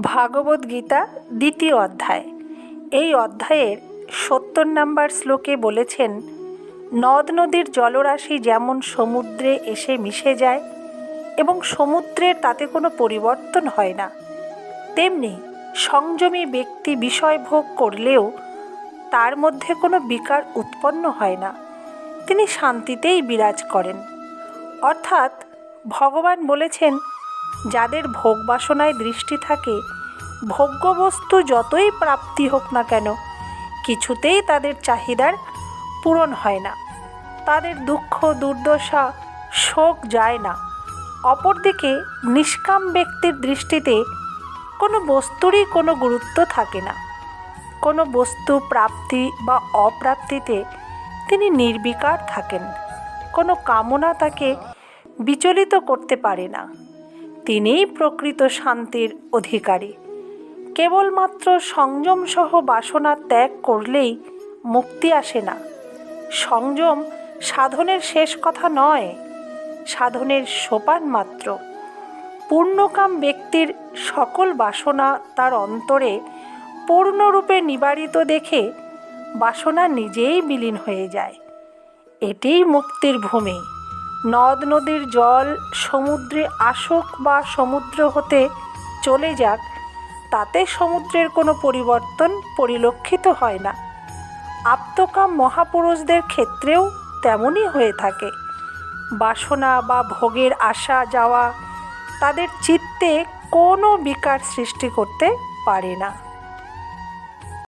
ভাগবত গীতা দ্বিতীয় অধ্যায়। এই অধ্যায়ের সত্তর নম্বর শ্লোকে বলেছেন, নদ নদীর জলরাশি যেমন সমুদ্রে এসে মিশে যায় এবং সমুদ্রের তাতে কোনো পরিবর্তন হয় না, তেমনি সংযমী ব্যক্তি বিষয় ভোগ করলেও তার মধ্যে কোনো বিকার উৎপন্ন হয় না। তিনি শান্তিতেই বিরাজ করেন। অর্থাৎ ভগবান বলেছেন যাদের ভোগ বাসনায় দৃষ্টি থাকে, ভোগ্যবস্তু যতই প্রাপ্তি হোক না কেন, কিছুতেই তাদের চাহিদার পূরণ হয় না। তাদের দুঃখ, দুর্দশা, শোক যায় না। অপরদিকে নিষ্কাম ব্যক্তির দৃষ্টিতে কোনো বস্তুরই কোনো গুরুত্ব থাকে না। কোনো বস্তু প্রাপ্তি বা অপ্রাপ্তিতে তিনি নির্বিকার থাকেন। কোনো কামনা তাকে বিচলিত করতে পারে না। তিনিই প্রকৃত শান্তির অধিকারী। কেবলমাত্র সংযমসহ বাসনা ত্যাগ করলেই মুক্তি আসে না। সংযম সাধনের শেষ কথা নয়, সাধনের সোপান মাত্র। পূর্ণকাম ব্যক্তির সকল বাসনা তার অন্তরে পূর্ণরূপে নিবারিত দেখে বাসনা নিজেই বিলীন হয়ে যায়। এটিই মুক্তির ভূমি। নদ নদীর জল সমুদ্রে আসুক বা সমুদ্র হতে চলে যাক, তাতে সমুদ্রের কোনো পরিবর্তন পরিলক্ষিত হয় না। আপ্তকাম মহাপুরুষদের ক্ষেত্রেও তেমনই হয়ে থাকে। বাসনা বা ভোগের আসা যাওয়া, তাদের চিত্তে কোনো বিকার সৃষ্টি করতে পারে না।